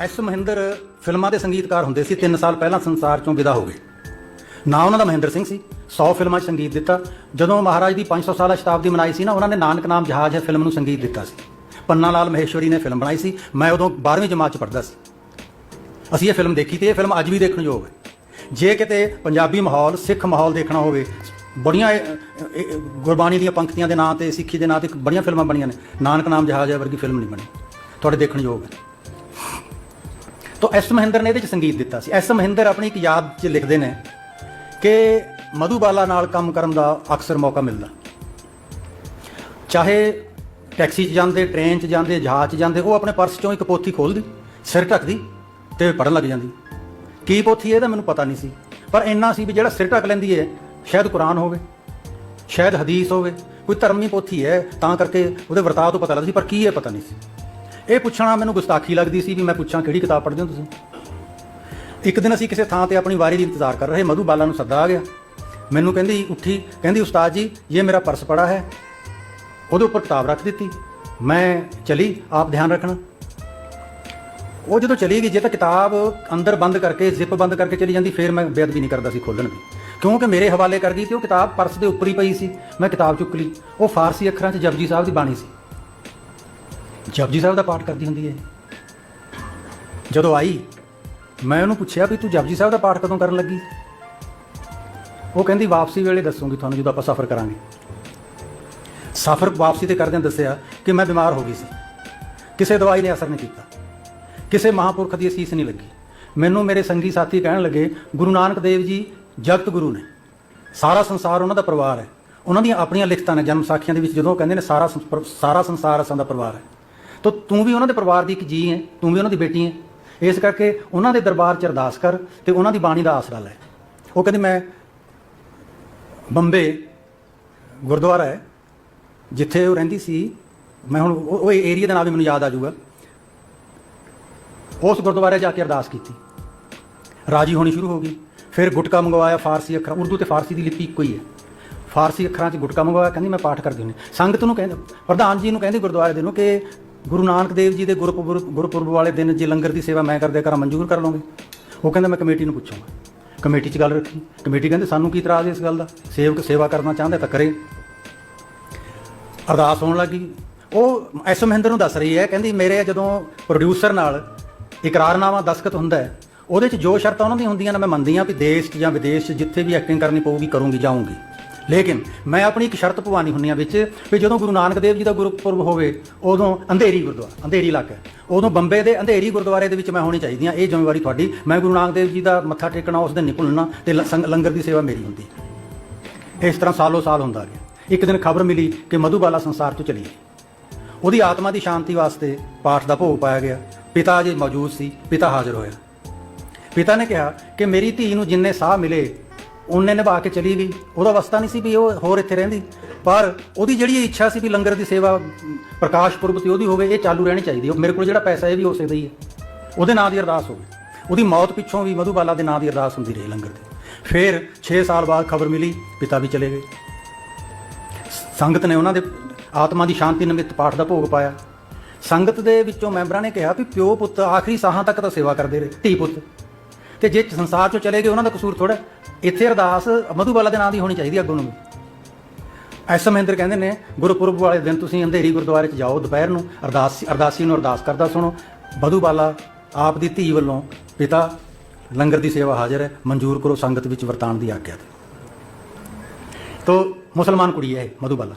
S Mahinder ਫਿਲਮਾਂ ਦੇ ਸੰਗੀਤਕਾਰ ਹੁੰਦੇ ਸੀ 3 ਸਾਲ ਪਹਿਲਾਂ ਸੰਸਾਰ ਚੋਂ ਵਿਦਾ ਹੋ ਗਏ। ਨਾ ਉਹਨਾਂ ਦਾ ਮਹਿੰਦਰ ਸਿੰਘ ਸੀ 100 ਫਿਲਮਾਂ 'ਚ ਸੰਗੀਤ ਦਿੱਤਾ। ਜਦੋਂ ਮਹਾਰਾਜ ਦੀ 500 ਸਾਲਾ ਸ਼ਤਾਬਦੀ ਮਨਾਈ ਸੀ ਨਾ, ਉਹਨਾਂ ਨੇ ਨਾਨਕ ਨਾਮ ਜਹਾਜ਼ ਹੈ ਫਿਲਮ ਨੂੰ ਸੰਗੀਤ ਦਿੱਤਾ ਸੀ। ਪੰਨਾ ਲਾਲ ਮਹੇਸ਼ਵਰੀ ਨੇ ਫਿਲਮ ਬਣਾਈ ਸੀ, ਮੈਂ ਉਦੋਂ 12ਵੀਂ ਜਮਾਤ 'ਚ ਪੜ੍ਹਦਾ ਸੀ। ਅਸੀਂ ਇਹ ਫਿਲਮ ਦੇਖੀ ਤੇ ਇਹ ਫਿਲਮ ਅੱਜ ਵੀ ਦੇਖਣ ਯੋਗ ਹੈ। ਜੇ ਕਿਤੇ ਪੰਜਾਬੀ ਮਾਹੌਲ, ਸਿੱਖ ਮਾਹੌਲ ਦੇਖਣਾ ਹੋਵੇ, ਬੜੀਆਂ ਗੁਰਬਾਣੀ ਦੀਆਂ ਪੰਕਤੀਆਂ ਦੇ ਨਾਂ ਤੇ, ਸਿੱਖੀ ਦੇ ਨਾਂ ਤੇ ਬੜੀਆਂ ਫਿਲਮਾਂ ਬਣੀਆਂ ਨੇ। ਨਾਨਕ ਨਾਮ ਜਹਾਜ਼ ਹੈ ਵਰਗੀ ਫਿਲਮ ਨਹੀਂ ਬਣੀ। ਤੁਹਾਡੇ ਦੇਖਣ ਯੋਗ ਹੈ। ਤੋ ਐਸ ਮਹਿੰਦਰ ਨੇ ਇਹਦੇ ਚ ਸੰਗੀਤ ਦਿੱਤਾ ਸੀ। ਐਸ ਮਹਿੰਦਰ ਆਪਣੀ ਇੱਕ ਯਾਦ 'ਚ ਲਿਖਦੇ ਨੇ ਕਿ ਮਧੂਬਾਲਾ ਨਾਲ ਕੰਮ ਕਰਨ ਦਾ ਅਕਸਰ ਮੌਕਾ ਮਿਲਦਾ। ਚਾਹੇ ਟੈਕਸੀ 'ਚ ਜਾਂਦੇ, ਟ੍ਰੇਨ 'ਚ ਜਾਂਦੇ, ਜਹਾਜ਼ 'ਚ ਜਾਂਦੇ, ਉਹ ਆਪਣੇ ਪਰਸ 'ਚੋਂ ਇੱਕ ਪੋਥੀ ਖੋਲਦੀ ਸਿਰ ਢੱਕਦੀ ਤੇ ਪੜਨ ਲੱਗ ਜਾਂਦੀ। ਕੀ ਪੋਥੀ ਇਹਦਾ ਮੈਨੂੰ ਪਤਾ ਨਹੀਂ ਸੀ। ਪਰ ਇੰਨਾ ਸੀ ਵੀ ਜਿਹੜਾ ਸਿਰ ਢੱਕ ਲੈਂਦੀ ਹੈ, ਸ਼ਾਇਦ ਕੁਰਾਨ ਹੋਵੇ, ਸ਼ਾਇਦ ਹਦੀਸ ਹੋਵੇ, ਕੋਈ ਧਰਮ ਦੀ ਪੋਥੀ ਹੈ, ਤਾਂ ਕਰਕੇ ਉਹਦੇ ਵਰਤਾਅ ਤੋਂ ਪਤਾ ਲੱਗਦਾ ਸੀ, ਪਰ ਕੀ ਹੈ ਪਤਾ ਨਹੀਂ ਸੀ। ਇਹ ਪੁੱਛਣਾ ਮੈਨੂੰ ਗੁਸਤਾਖੀ ਲੱਗਦੀ ਸੀ ਵੀ ਮੈਂ ਪੁੱਛਾਂ ਕਿਹੜੀ ਕਿਤਾਬ ਪੜ੍ਹਦੇ ਹੋ ਤੁਸੀਂ? ਇੱਕ ਦਿਨ ਅਸੀਂ ਕਿਸੇ ਥਾਂ ਤੇ ਆਪਣੀ ਵਾਰੀ ਦੀ ਇੰਤਜ਼ਾਰ ਕਰ ਰਹੇ, ਮਧੂ ਬਾਲਾ ਨੂੰ ਸੱਦਾ ਆ ਗਿਆ। ਮੈਨੂੰ ਕਹਿੰਦੀ, ਉੱਠੀ, ਕਹਿੰਦੀ, ਉਸਤਾਦ ਜੀ, ਇਹ ਮੇਰਾ ਪਰਸ ਪੜਾ ਹੈ। ਉਹਦੇ ਉੱਪਰ ਕਿਤਾਬ ਰੱਖ ਦਿੱਤੀ। ਮੈਂ ਚਲੀ, ਆਪ ਧਿਆਨ ਰੱਖਣਾ। ਉਹ ਜਦੋਂ ਚਲੀ ਗਈ, ਜੇ ਤਾਂ ਕਿਤਾਬ ਅੰਦਰ ਬੰਦ ਕਰਕੇ, ਜ਼ਿਪ ਬੰਦ ਕਰਕੇ ਚਲੀ ਜਾਂਦੀ, ਫਿਰ ਮੈਂ ਬੇਅਦਬੀ ਨਹੀਂ ਕਰਦਾ ਸੀ ਖੋਲਣ ਦੀ। ਕਿਉਂਕਿ ਮੇਰੇ ਹਵਾਲੇ ਕਰ ਗਈ ਤੇ ਉਹ ਕਿਤਾਬ ਪਰਸ ਦੇ ਉੱਪਰ ਹੀ ਪਈ ਸੀ। ਮੈਂ ਕਿਤਾਬ ਚੁੱਕ ਲਈ। ਉਹ ਫਾਰਸੀ ਅੱਖਰਾਂ 'ਚ ਜਪਜੀ ਸਾਹਿਬ ਦੀ ਬਾਣੀ ਸੀ। ਜਪਜੀ ਸਾਹਿਬ ਦਾ ਪਾਠ ਕਰਦੀ ਹੁੰਦੀ ਹੈ ਜਦੋਂ ਆਈ, ਮੈਂ ਉਹਨੂੰ ਪੁੱਛਿਆ ਵੀ ਤੂੰ ਜਪਜੀ ਸਾਹਿਬ ਦਾ ਪਾਠ ਕਦੋਂ ਕਰਨ ਲੱਗੀ? ਉਹ ਕਹਿੰਦੀ, ਵਾਪਸੀ ਵੇਲੇ ਦੱਸੂਗੀ ਤੁਹਾਨੂੰ ਜਦੋਂ ਆਪਾਂ ਸਫ਼ਰ ਕਰਾਂਗੇ। ਸਫ਼ਰ ਵਾਪਸੀ ਤੇ ਕਰਦਿਆਂ ਦੱਸਿਆ ਕਿ ਮੈਂ ਬਿਮਾਰ ਹੋ ਗਈ ਸੀ। ਕਿਸੇ ਦਵਾਈ ਨੇ ਅਸਰ ਨਹੀਂ ਕੀਤਾ। ਕਿਸੇ ਮਹਾਪੁਰਖ ਦੀ ਅਸੀਸ ਨਹੀਂ ਲੱਗੀ। ਮੈਨੂੰ ਮੇਰੇ ਸੰਗੀ ਸਾਥੀ ਕਹਿਣ ਲੱਗੇ, ਗੁਰੂ ਨਾਨਕ ਦੇਵ ਜੀ, ਜਗਤ ਗੁਰੂ ਨੇ। ਸਾਰਾ ਸੰਸਾਰ ਉਹਨਾਂ ਦਾ ਪਰਿਵਾਰ ਹੈ। ਉਹਨਾਂ ਦੀਆਂ ਆਪਣੀਆਂ ਲਿਖਤਾਂ ਨੇ, ਜਨਮ ਸਾਖੀਆਂ ਦੇ ਵਿੱਚ ਜਦੋਂ ਕਹਿੰਦੇ ਨੇ, ਸਾਰਾ ਸੰਸ- ਸਾਰਾ ਸੰਸਾਰ ਅਸਾਂ ਦਾ ਪਰਿਵਾਰ ਹੈ। ਤਾਂ ਤੂੰ ਵੀ ਉਹਨਾਂ ਦੇ ਪਰਿਵਾਰ ਦੀ ਇੱਕ ਜੀ ਹੈ, ਤੂੰ ਵੀ ਉਹਨਾਂ ਦੀ ਬੇਟੀ ਹੈ। ਇਸ ਕਰਕੇ ਉਹਨਾਂ ਦੇ ਦਰਬਾਰ 'ਚ ਅਰਦਾਸ ਕਰ ਤੇ ਉਹਨਾਂ ਦੀ ਬਾਣੀ ਦਾ ਆਸਰਾ ਲੈ। ਉਹ ਕਹਿੰਦੇ, ਮੈਂ ਬੰਬੇ ਗੁਰਦੁਆਰਾ ਹੈ, ਜਿੱਥੇ ਉਹ ਰਹਿੰਦੀ ਸੀ, ਮੈਂ ਹੁਣ ਉਹ ਉਹ ਏਰੀਆ ਦਾ ਨਾਮ ਵੀ ਮੈਨੂੰ ਯਾਦ ਆ ਜਾਊਗਾ। ਉਸ ਗੁਰਦੁਆਰੇ ਜਾ ਕੇ ਅਰਦਾਸ ਕੀਤੀ। ਰਾਜੀ ਹੋਣੀ ਸ਼ੁਰੂ ਹੋ ਗਈ। ਫਿਰ ਗੁਟਕਾ ਮੰਗਵਾਇਆ ਫਾਰਸੀ ਅੱਖਰਾਂ, ਉਰਦੂ ਤੇ ਫਾਰਸੀ ਦੀ ਲਿਪੀ ਇੱਕੋ ਹੀ ਹੈ। ਫਾਰਸੀ ਅੱਖਰਾਂ 'ਚ ਗੁਟਕਾ ਮੰਗਵਾਇਆ, ਕਹਿੰਦੀ ਮੈਂ ਪਾਠ ਕਰਦੀ ਹੁੰਦੀ ਸੰਗਤ ਨੂੰ ਕਹਿੰਦੇ, ਪ੍ਰਧਾਨ ਜੀ ਨੂੰ ਕਹਿੰਦੀ ਗੁਰਦੁਆਰੇ ਦੇ ਨੂੰ ਕਿ ਗੁਰੂ ਨਾਨਕ ਦੇਵ ਜੀ ਦੇ ਗੁਰਪੁਰਬ ਗੁਰਪੁਰਬ ਵਾਲੇ ਦਿਨ ਜੇ ਲੰਗਰ ਦੀ ਸੇਵਾ ਮੈਂ ਕਰਦੇ ਕਰਾਂ ਮਨਜ਼ੂਰ ਕਰ ਲਓਗੇ ਉਹ ਕਹਿੰਦਾ ਮੈਂ ਕਮੇਟੀ ਨੂੰ ਪੁੱਛੂੰਗਾ। ਕਮੇਟੀ 'ਚ ਗੱਲ ਰੱਖੀ। ਕਮੇਟੀ ਕਹਿੰਦੇ, ਸਾਨੂੰ ਕੀ ਇਤਰਾਜ਼ ਹੈ ਇਸ ਗੱਲ ਦਾ? ਸੇਵਕ ਸੇਵਾ ਕਰਨਾ ਚਾਹੁੰਦਾ ਤਾਂ ਕਰੇ। ਅਰਦਾਸ ਹੋਣ ਲੱਗੀ। ਉਹ ਐਸ ਮਹਿੰਦਰ ਨੂੰ ਦੱਸ ਰਹੀ ਹੈ, ਕਹਿੰਦੀ, ਮੇਰੇ ਜਦੋਂ ਪ੍ਰੋਡਿਊਸਰ ਨਾਲ ਇਕਰਾਰਨਾਮਾ ਦਸਖਤ ਹੁੰਦਾ ਹੈ, ਉਹਦੇ 'ਚ ਜੋ ਸ਼ਰਤਾਂ ਉਹਨਾਂ ਦੀਆਂ ਹੁੰਦੀਆਂ ਨੇ, ਮੈਂ ਮੰਨਦੀ ਹਾਂ ਵੀ ਦੇਸ਼ 'ਚ ਜਾਂ ਵਿਦੇਸ਼ 'ਚ ਜਿੱਥੇ ਵੀ ਐਕਟਿੰਗ ਕਰਨੀ ਪਊਗੀ, ਕਰੂੰਗੀ, ਜਾਊਂਗੀ। ਲੇਕਿਨ ਮੈਂ ਆਪਣੀ ਇੱਕ ਸ਼ਰਤ ਪਵਾਨੀ ਹੁੰਨੀ ਆ ਵਿੱਚ ਵੀ ਜਦੋਂ ਗੁਰੂ ਨਾਨਕ ਦੇਵ ਜੀ ਦਾ ਗੁਰਪੁਰਬ ਹੋਵੇ, ਉਦੋਂ ਅੰਧੇਰੀ ਗੁਰਦੁਆਰਾ, ਅੰਧੇਰੀ ਇਲਾਕਾ ਉਦੋਂ ਬੰਬੇ ਦੇ ਅੰਧੇਰੀ ਗੁਰਦੁਆਰੇ ਦੇ ਵਿੱਚ ਮੈਂ ਹੋਣੀ ਚਾਹੀਦੀ ਆ ਇਹ ਜ਼ਿੰਮੇਵਾਰੀ ਤੁਹਾਡੀ। ਮੈਂ ਗੁਰੂ ਨਾਨਕ ਦੇਵ ਜੀ ਦਾ ਮੱਥਾ ਟੇਕਣਾ, ਉਸ ਦਿਨ ਨਿਕਲਣਾ ਤੇ ਲ- ਸੰਗ- ਲੰਗਰ ਦੀ ਸੇਵਾ ਮੇਰੀ ਹੁੰਦੀ ਇਸ ਤਰ੍ਹਾਂ ਸਾਲੋ ਸਾਲ ਹੁੰਦਾ ਗਿਆ। ਇੱਕ ਦਿਨ ਖਬਰ ਮਿਲੀ ਕਿ ਮਧੂਬਾਲਾ ਸੰਸਾਰ ਤੋਂ ਚਲੀ ਗਈ। ਉਹਦੀ ਆਤਮਾ ਦੀ ਸ਼ਾਂਤੀ ਵਾਸਤੇ ਪਾਠ ਦਾ ਭੋਗ ਪਾਇਆ ਗਿਆ। ਪਿਤਾ ਜੀ ਮੌਜੂਦ ਸੀ। ਪਿਤਾ ਹਾਜ਼ਰ ਹੋਇਆ। ਪਿਤਾ ਨੇ ਕਿਹਾ ਕਿ ਮੇਰੀ ਧੀ ਨੂੰ ਜਿੰਨੇ ਸਾਹ ਮਿਲੇ ਉਹਨੇ ਨਿਭਾ ਕੇ ਚਲੀ ਗਈ। ਉਹਦਾ ਵਸਤਾ ਨਹੀਂ ਸੀ ਵੀ ਉਹ ਹੋਰ ਇੱਥੇ ਰਹਿੰਦੀ। ਪਰ ਉਹਦੀ ਜਿਹੜੀ ਇੱਛਾ ਸੀ ਵੀ ਲੰਗਰ ਦੀ ਸੇਵਾ, ਪ੍ਰਕਾਸ਼ ਪੁਰਬ ਤੇ ਉਹਦੀ ਹੋਵੇ, ਇਹ ਚਾਲੂ ਰਹਿਣੀ ਚਾਹੀਦੀ ਹੈ। ਮੇਰੇ ਕੋਲ ਜਿਹੜਾ ਪੈਸਾ ਇਹ ਵੀ ਹੋ ਸਕਦਾ ਹੀ ਹੈ। ਉਹਦੇ ਨਾਂ ਦੀ ਅਰਦਾਸ ਹੋਵੇ। ਉਹਦੀ ਮੌਤ ਪਿੱਛੋਂ ਵੀ ਮਧੂਬਾਲਾ ਦੇ ਨਾਂ ਦੀ ਅਰਦਾਸ ਹੁੰਦੀ ਰਹੀ ਲੰਗਰ ਦੀ। ਫਿਰ 6 ਸਾਲ ਬਾਅਦ ਖਬਰ ਮਿਲੀ, ਪਿਤਾ ਵੀ ਚਲੇ ਗਏ। ਸੰਗਤ ਨੇ ਉਹਨਾਂ ਦੇ ਆਤਮਾ ਦੀ ਸ਼ਾਂਤੀ ਨਿਮਿਤ ਪਾਠ ਦਾ ਭੋਗ ਪਾਇਆ। ਸੰਗਤ ਦੇ ਵਿੱਚੋਂ ਮੈਂਬਰਾਂ ਨੇ ਕਿਹਾ ਵੀ ਪਿਓ ਪੁੱਤ ਆਖਰੀ ਸਾਹਾਂ ਤੱਕ ਤਾਂ ਸੇਵਾ ਕਰਦੇ ਰਹੇ, ਧੀ ਪੁੱਤ। ਤੇ ਜੇ ਸੰਸਾਰ ਚੋਂ ਚਲੇ ਗਏ, ਉਹਨਾਂ ਦਾ ਕਸੂਰ ਥੋੜਾ ਇੱਥੇ ਅਰਦਾਸ ਮਧੂਬਾਲਾ ਦੇ ਨਾਂ ਦੀ ਹੋਣੀ ਚਾਹੀਦੀ ਅੱਗੋਂ ਨੂੰ ਵੀ। ਐਸ ਮਹਿੰਦਰ ਕਹਿੰਦੇ ਨੇ, ਗੁਰਪੁਰਬ ਵਾਲੇ ਦਿਨ ਤੁਸੀਂ ਅੰਧੇਰੀ ਗੁਰਦੁਆਰੇ 'ਚ ਜਾਓ ਦੁਪਹਿਰ ਨੂੰ, ਅਰਦਾਸ, ਅਰਦਾਸੀ ਨੂੰ ਅਰਦਾਸ ਕਰਦਾ ਸੁਣੋ। ਮਧੂਬਾਲਾ ਆਪ ਦੀ ਧੀ ਵੱਲੋਂ ਪਿਤਾ ਲੰਗਰ ਦੀ ਸੇਵਾ ਹਾਜ਼ਰ ਹੈ, ਮਨਜ਼ੂਰ ਕਰੋ ਸੰਗਤ ਵਿੱਚ ਵਰਤਾਨ ਦੀ ਆਗਿਆ ਤੇ। ਤੋ ਮੁਸਲਮਾਨ ਕੁੜੀ ਹੈ ਇਹ, ਮਧੂਬਾਲਾ।